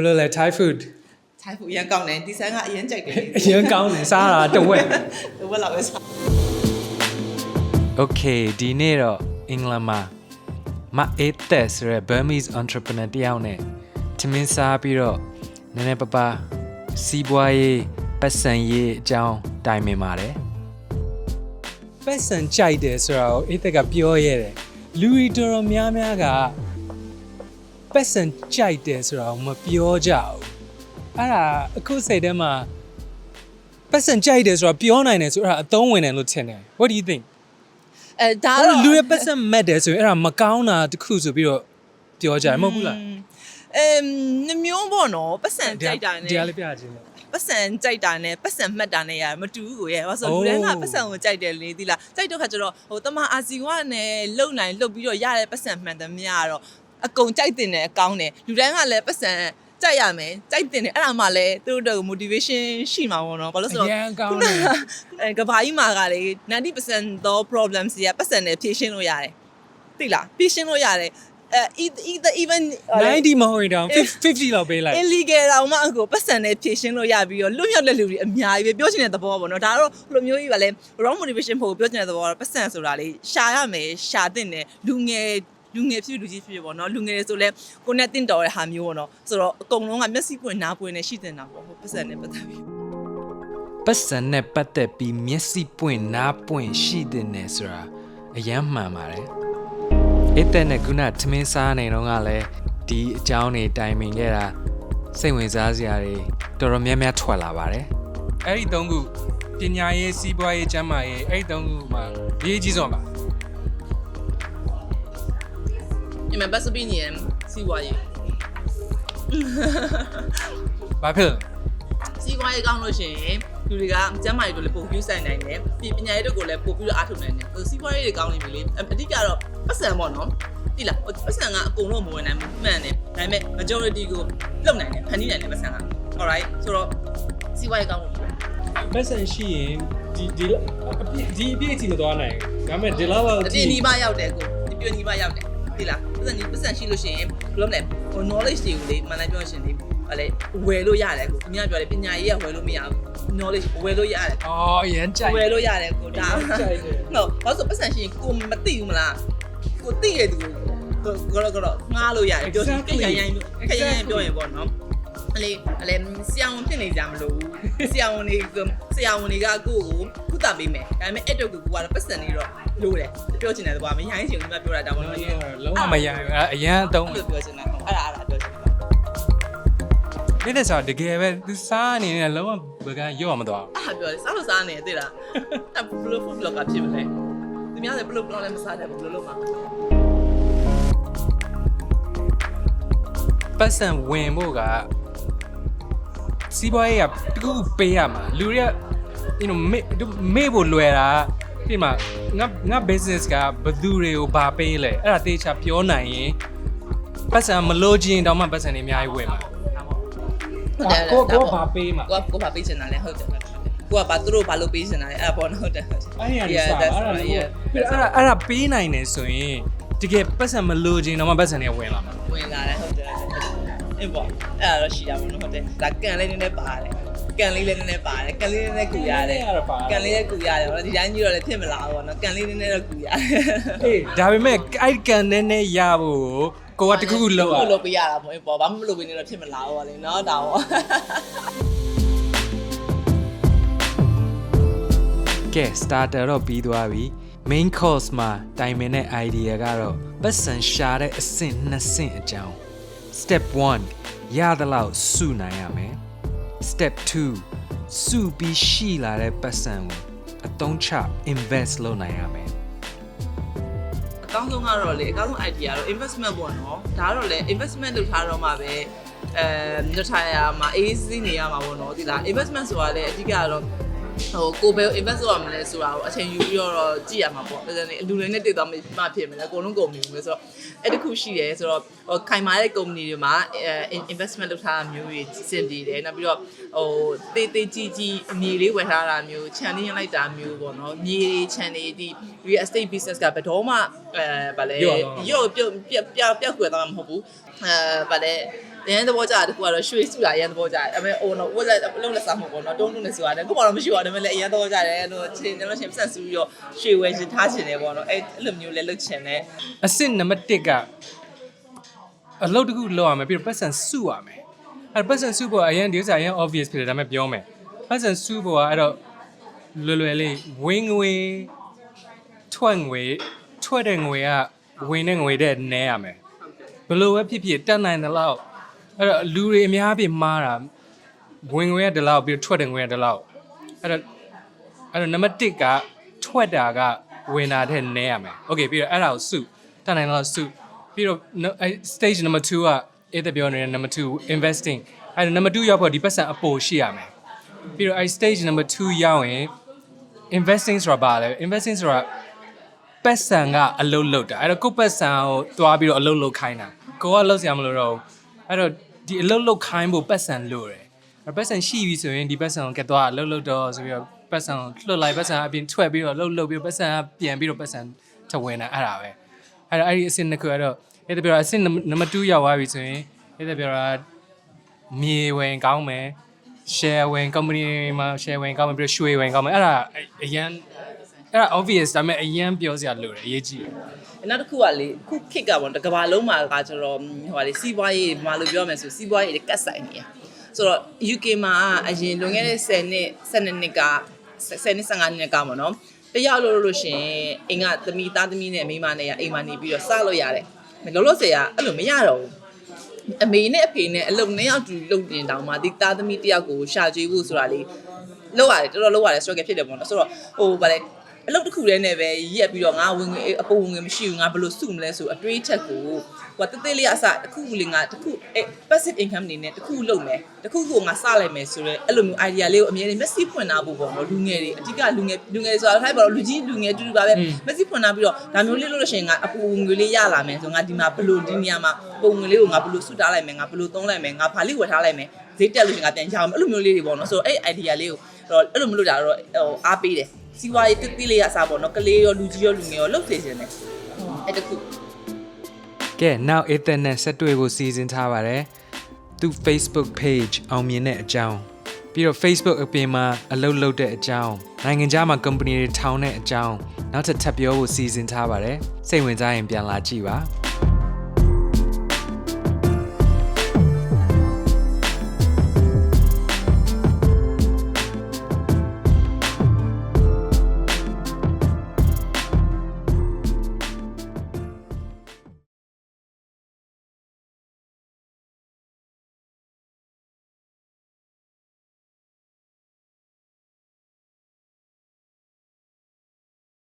ယ်လိုလဲ Thai food ထိုင်ဖို့အရင်ကောင်းတယ်ဒီဆန်းကအရင်ကြိုက်တယ်အရင်ကောင်းတယ်စားတာတစ်ဝက်ဒီဝက်လောက်ပဲစား Okay ဒီနေ့တော့အင်္ဂလန်မှာမအေးသက်ဆိုရယ် Burmese entrepreneur တယောက်နဲ့ထမင်းစားပြီးတော့နည်းနည်းပါးပါးစီးပွားရေးပတ်စံရေးအကြောင်းတိုင်ပင်ပါတယ်ပတ်စံကြိုက်တယ်ဆိုတော့အေးသက်ကပြောရတယ်လူတွေတော်တော်များများက ပတ်စံကြိုက်တယ်ဆိုတော့မပြောကြဘူးအဲ့ဒါအခုစိတ်ထဲမှာပတ်စံကြိုက်တယ်ဆိုတော့ပြောနိုင်တယ်ဆိုတော့အဲ့ဒါအသုံးဝင်တယ်လို့ထင်တယ် What do you think အဲဒါအဲ့တော့တော့လူရဲ့ပတ်စံမက်တယ်ဆိုရင်အဲ့ဒါမကောင်းတာတစ်ခုဆိုပြီးတော့ပြောကြတယ်မဟုတ်ဘူးလားအမ်နှမျိုးပေါ့နော်ပတ်စံကြိုက်တာနဲ့တရားလေးပြခြင်းလို့ပတ်စံကြိုက်တာနဲ့ပတ်စံမှတ်တာနဲ့ရမတူဘူးကိုရဲ့ဘာလို့ဆိုအိုးလူတိုင်းကပတ်စံကိုကြိုက်တယ်လေဒီလားကြိုက်တော့ခါကျတော့ဟိုတမအာစီဝါနဲ့လုံနိုင်လှုပ်ပြီးတော့ရတဲ့ပတ်စံမှန်တယ်မရတော့ အကုန်ကြိုက်တင်တယ်အကောင်းတယ်လူတိုင်းကလည်းပတ်စံကြိုက်ရမယ်ကြိုက်တင်တယ်အဲ့ဒါမှလည်းသူတို့တို့ motivation ရှိမှာပေါ့နော်ဘာလို့ဆိုအတော့ရန်ကောင်းတယ်အဲကဘာကြီးမှာကလေ90%သော problems တွေကပတ်စံနဲ့ဖြေရှင်းလို့ရတယ်သိလားဖြေရှင်းလို့ရတယ်အဲ either even 90မဟုတ်ရင်တော့50လောက်ပေးလိုက် illegal တောင်မှအကိုပတ်စံနဲ့ဖြည့်ရှင်းလို့ရပြီးတော့လွတ်မြောက်တဲ့လူတွေအများကြီးပဲပြောချင်တဲ့သဘောပေါ့နော်ဒါတော့ဘယ်လိုမျိုးကြီးပါလဲ wrong motivation ဖို့ပြောချင်တဲ့သဘောကတော့ပတ်စံဆိုတာလေရှာရမယ်ရှာတဲ့တယ်လူငယ် လူငယ်ဖြစ်လူကြီးဖြစ်ပေါ့နော်လူငယ်တွေဆိုလဲကိုနဲ့တင့်တော်တဲ့ဟာမျိုးပေါ့နော်ဆိုတော့အကုန်လုံးကမျက်စိပွင့်နားပွင့်နဲ့ရှိတင်တာပေါ့ဟိုပတ်စံနဲ့ပတ်သက်ပြီးပတ်စံနဲ့ပတ်သက်ပြီးမျက်စိပွင့်နားပွင့်ရှိတဲ့နေဆိုတာအရန်မှန်ပါတယ်အဲ့တဲ့နဲ့ခုနထမင်းစားနေတော့ကလည်းဒီအကြောင်းတွေတိုင်ပင်ခဲ့တာစိတ်ဝင်စားစရာတွေတော်တော်များများထွက်လာပါတယ်အဲ့ဒီသုံးခုပညာရေးစီးပွားရေးကျန်းမာရေးအဲ့ဒီသုံးခုမှာအရေးကြီးဆုံးပါ 你们八十比年西瓜叶， ဘာဖြစ်လဲ 西瓜叶ကောင်းလို့ရှိရင်လူတွေကကျမ်းမာရေးတို့လည်းပိုပြီးဆိုင်နိုင်တယ်ပြည်ပညာရေးတို့ကိုလည်းပိုပြီးတော့အားထုတ်နိုင်တယ်ဆိုစီးပွားရေးတွေကောင်းနေပြီလေအဓိကတော့ပတ်စံပေါ့နော်တိလားပတ်စံကအကုန်လုံးမဝင်နိုင်ဘူးမှန်တယ်ဒါပေမဲ့ majority ကိုလုံနိုင်တယ်ဖန်တီးနိုင်တယ်ပတ်စံက alright ဆိုတော့စီးပွားရေးကောင်းလို့ ပတ်စံရှိရင်ဒီဒီဒီအပြည့်အထိမသွားနိုင်ဒါပေမဲ့ဒီလောက် အပြင်ဒီပါရောက်တယ်ကိုဒီပြဒီပါရောက်တယ်တိလား ပတ်စံဒီပတ်စံရှိလို့ရှိရင်ဘယ်လိုလဲဟို knowledge တွေကိုလေမှန်တယ်ပြောရှင်လေဟဲ့လေဝယ်လို့ရတယ်ကိုအများပြောတယ်ပညာရေးကဝယ်လို့မရဘူး knowledge ဝယ်လို့ရတယ်အော်ရမ်းကြိုက်ဝယ်လို့ရတယ်ကိုဒါကြိုက်တယ်ဟုတ်ဘာလို့ဆိုပတ်စံရှင်ကိုမသိဘူးမလားကိုသိရသူကိုကတော့ကတော့ငားလို့ရတယ်ပြောခရရိုင်းခရရိုင်းပြောရင်ပေါ့နော် အလေအလေဆရာဝန်ဖြစ်နေကြမလို့ဆရာဝန်တွေကဆရာဝန်တွေကကိုကိုခုတာပေးမယ်ဒါပေမဲ့အဲ့တော့ကိုကတော့ပတ်စံနေတော့လို့တယ်ပြောချင်တယ်ကွာမရိုင်းချင်ဘူးမပြောတာဒါပေါ့နော်လုံးဝမရဘူးအဲ့အရန်အတုံးအဲ့ပြောချင်တာအဲ့ဒါအဲ့ဒါပြောချင်တာဒီတဲ့ဆိုတကယ်ပဲသူစားအနေနဲ့လုံးဝဘယ်ကရော့မသွားအဲ့ပြောတယ်စားလို့စားနေတယ်သိလားအဲ့ဘလို့ food blogger ဖြစ်မလဲသူများလည်းဘလို့ blog လည်းမစားတယ်ဘလို့လို့မှာပတ်စံဝင်ဖို့က စီးပွားရေးကတကူပေးရမှာလူတွေက you know မေမေဖို့လွယ်တာဒီမှာငါငါ business ကဘယ်သူတွေကိုဘာပေးလဲအဲ့ဒါတေချာပြောနိုင်ရင်ပတ်စံမလို့ချင်းတောင်မှပတ်စံတွေအများကြီးဝင်မှာဟုတ်တယ်ကိုကိုဘာပေးမှာကိုကကိုဘာပေးချင်တာလဲဟုတ်တယ်ဟုတ်တယ်ကိုကဘာသူတို့ဘာလို့ပေးချင်တာလဲအဲ့ဒါပေါ့နော်ဟုတ်တယ်ဟုတ်တယ်အဲ့ဒီကနေစ Yeah, အဲ့ that's ဒါ right, လို့ yeah. အဲ့ဒါအဲ့ဒါပေးနိုင်တယ်ဆိုရင်တကယ်ပတ်စံမလို့ချင်းတောင်မှပတ်စံတွေဝင်လာမှာဝင်လာတယ်ဟုတ်တယ် ဟုတ်တယ်အေးပေါ့အဲ့ဒါတော့ရှိတာပေါ့နော်ဟုတ်တယ်ဒါကန်လေးနည်းနည်းပါတယ်ကန်လေးလည်းနည်းနည်းပါတယ်ကန်လေးနည်းနည်းကူရတယ်ကန်လေးလည်းကူရတယ်ပေါ့နော်ဒီတိုင်းကြီးတော့လည်းဖြစ်မလာဘူးပေါ့နော်ကန်လေးနည်းနည်းတော့ကူရတယ်အေးဒါပေမဲ့အဲ့ကန်နဲ့နဲ့ရဖို့ကိုကတခုခုလောက်ကိုอ่ะလုပ်ပေးရတာပေါ့အေးပေါ့ဘာမှမလုပ်ပေးနေတော့ဖြစ်မလာဘူးပါလေနော်ဒါပေါ့ကဲ starter တော့ပြီးသွားပြီ main course မှာတိုင်ပင်တဲ့ idea ကတော့ပတ်စံရှာတဲ့အဆင့်နှစ်ဆင့်အကြောင်း step 1ရသလောက်စုနိုင်ရမယ် step 2စုပြီးရှိလာတဲ့ပတ်စံကိုအသုံးချ invest လုပ်နိုင်ရမယ်အကောင်းဆုံးကတော့လေအကောင်းဆုံး idea တော့ investment ပေါ့နော်ဒါကတော့လေ investment လုပ်ထားတော့မှပဲအဲလွတ်ထားရမှာ easy နေရမှာပေါ့နော်ဒီလား investment ဆိုတာလေအဓိကကတော့ ဟိုကိုဘယ် invest လုပ်ရမလဲဆိုတာကိုအချိန်ယူပြီးတော့ကြည့်ရမှာပေါ့ဒါကြောင့်အလူတွေနဲ့တည်သွားမှဖြစ်မယ်လေအကုန်လုံးကုန်နေဘူးလေဆိုတော့အဲ့တခုရှိတယ်ဆိုတော့ဟိုခိုင်မာတဲ့ company တွေမှာအဲ investment လုပ်ထားတာမျိုးတွေစင်တည်တယ်နောက်ပြီးတော့ဟိုတေးသေးကြီးကြီးမြေလေးဝယ်ထားတာမျိုး channel ရလိုက်တာမျိုးပေါ့နော်မြေ channel ဒီ real estate business ကဘယ်တော့မှအဲဗာလဲရော့တော့ရော့ပြုတ်ပြက်ပြက်ပြက်ခွေသွားမှာမဟုတ်ဘူးအဲဗာလဲအရင်သဘောကျတာတခုကတော့ရွှေစုတာအရင်သဘောကျတယ်အမေဟိုတော့ဝက်လက်လုံးလက်စားမှာပေါ့နော်တုံးတုံးနဲ့ဆိုရတယ်ကိုပေါ့တော့မရှိပါဘူးဒါပေမဲ့လည်းအရင်သဘောကျတယ်လို့ချင်းတယ်လို့ရှင်ဆက်ဆူပြီးတော့ရွှေဝယ်ချင်ထားချင်တယ်ပေါ့နော်အဲ့အဲ့လိုမျိုးလည်းလုပ်ချင်တယ်အဆင့်နံပါတ်1ကအလုပ်တစ်ခုလုပ်ရမယ်ပြီးတော့ပတ်စံစုရမယ်အဲ့ပတ်စံစုဖို့အရင်ဒီဥစ္စာအရင် obvious ဖြစ်တယ်ဒါပေမဲ့ပြောမယ်ပတ်စံစုဖို့ကအဲ့တော့လွယ်လွယ်လေးဝင်းငွေထွက်ငွေထွက်တဲ့ငွေကဝင်တဲ့ငွေတဲ့နဲရမယ်ဘယ်လိုပဲဖြစ်ဖြစ်တက်နိုင်တဲ့လောက် အဲ့တော့လူတွေအများကြီးမှားတာဝင်ငွေကဒီလောက်ပြီးတော့ထွက်တဲ့ငွေကဒီလောက်အဲ့တော့အဲ့တော့နံပါတ်1ကထွက်တာကဝင်တာတဲ့နဲရမယ်โอเคပြီးတော့အဲ့ဒါကိုစုတက်နိုင်တဲ့လောက်စုပြီးတော့အဲ့ stage number 2ကအဲ့ဒါပြောနေတဲ့ number 2 investing အဲ့ဒါ number 2ရောက်ဖို့ဒီပတ်စံအပိုရှိရမယ်ပြီးတော့အဲ့ stage number 2ရောက်ရင် investing ဆိုတာဘာလဲ investing ဆိုတာပတ်စံကအလုတ်လုတ်တာအဲ့တော့ကိုယ့်ပတ်စံကိုသွားပြီးတော့အလုတ်လုတ်ခိုင်းတာကိုကလုတ်စရာမလိုတော့ဘူးအဲ့တော့ ဒီအလုတ်လုတ်ခိုင်းဖို့ပတ်စံလိုတယ်အဲ့ပတ်စံရှိပြီဆိုရင်ဒီပတ်စံကိုကက်သွားအလုတ်လုတ်တော့ဆိုပြီးတော့ပတ်စံကိုလွှတ်လိုက်ပတ်စံအပြင်ထွက်ပြီးတော့လှုပ်လှုပ်ပြီးတော့ပတ်စံကပြန်ပြီးတော့ပတ်စံထဝင်တာအဲ့ဒါပဲအဲ့တော့အဲ့ဒီအဆင့်နှစ်ခုအဲ့တော့အဲ့ဒါပြောတာအဆင့်နံပါတ်2ရောက်သွားပြီဆိုရင်အဲ့ဒါပြောတာမြေဝင်ကောင်းမယ် share ဝင် company မှာ share ဝင်ကောင်းမယ်ပြီးတော့ရွှေဝင်ကောင်းမယ်အဲ့ဒါအရန် အဲ့ဒါ obvious ဒါပေမဲ့အရန်ပြောစရာလိုတယ်အရေးကြီးတယ်နောက်တစ်ခုကလေခုခစ်ကပေါ့တကဘာလုံးမှာကကျတော့ဟိုပါလေစီးပွားရေးမလို့ပြောမယ်ဆိုစီးပွားရေးကတ်ဆိုင်နေရဆိုတော့ UK မှာအရင်လွန်ခဲ့တဲ့10နှစ်12နှစ်က10နှစ်15နှစ်ကပေါ့နော်တယောက်လို့လို့ရှင်အိမ်ကသမီးသားသမီးနဲ့မိန်းမနဲ့ရအိမ်မှာနေပြီးတော့စလို့ရတယ်လောလောဆယ်ကအဲ့လိုမရတော့ဘူးအမေနဲ့အဖေနဲ့အလုပ်နဲ့ရောက်တူလုပ်တင်တောင်မှဒီသားသမီးတယောက်ကိုရှာကြွေးဖို့ဆိုတာလေလောက်ရတယ်တော်တော်လောက်ရတယ် struggle ဖြစ်တယ်ပေါ့နော်ဆိုတော့ဟိုဗါလေ အလုပ်တစ်ခုတည်းနဲ့ပဲရက်ပြီးတော့ငါဝင်ငွေအပေါ်ဝင်ငွေမရှိဘူးငါဘယ်လိုစုမလဲဆိုအတွေးချက်ကိုဟိုတသေးလေးအစတစ်ခုလေးငါတစ်ခုအဲ passive income အနေနဲ့တစ်ခုလုပ်မယ်တစ်ခုကိုငါစလိုက်မယ်ဆိုတော့အဲ့လိုမျိုး idea လေးကိုအမြဲတမ်း messy ဖွင့်ထားဖို့ပေါ့နော်လူငယ်တွေအဓိကလူငယ်လူငယ်ဆိုတာထိုက်ပါတော့လူကြီးလူငယ်တူတူပါပဲ messy ဖွင့်ထားပြီးတော့ဒါမျိုးလေးလို့လို့ရှိရင်ငါအပူငွေလေးရလာမယ်ဆိုငါဒီမှာဘယ်လိုဒီနေရာမှာပုံငွေလေးကိုငါဘယ်လိုစုထားလိုက်မယ်ငါဘယ်လိုသုံးလိုက်မယ်ငါဘာလေးဝယ်ထားလိုက်မယ်ဈေးတက်လို့ရှိရင်ငါပြန်ရအောင်အဲ့လိုမျိုးလေးတွေပေါ့နော်ဆိုတော့အဲ့ idea လေးကိုတော့အဲ့လိုမလို့တာတော့ဟိုအားပေးတယ် စီးပွားရေးတစ်တိလေးရအစားပေါ့နော်ကလေးရောလူကြီးရောလူငယ်ရောလှုပ်စေခြင်းတယ်အဲ့တခုကဲနောက် Ethan နဲ့ဆက်တွေ့ဖို့စီစဉ်ထားပါတယ်သူ Facebook page အောင်မြင်တဲ့အကြောင်းပြီးတော့ Facebook အပြင်မှာအလုပ်လုပ်တဲ့အကြောင်းနိုင်ငံခြားမှာ company တွေထောင်တဲ့အကြောင်းနောက်ထပ်ထပ်ပြောဖို့စီစဉ်ထားပါတယ်စိတ်ဝင်စားရင်ပြန်လာကြည့်ပါ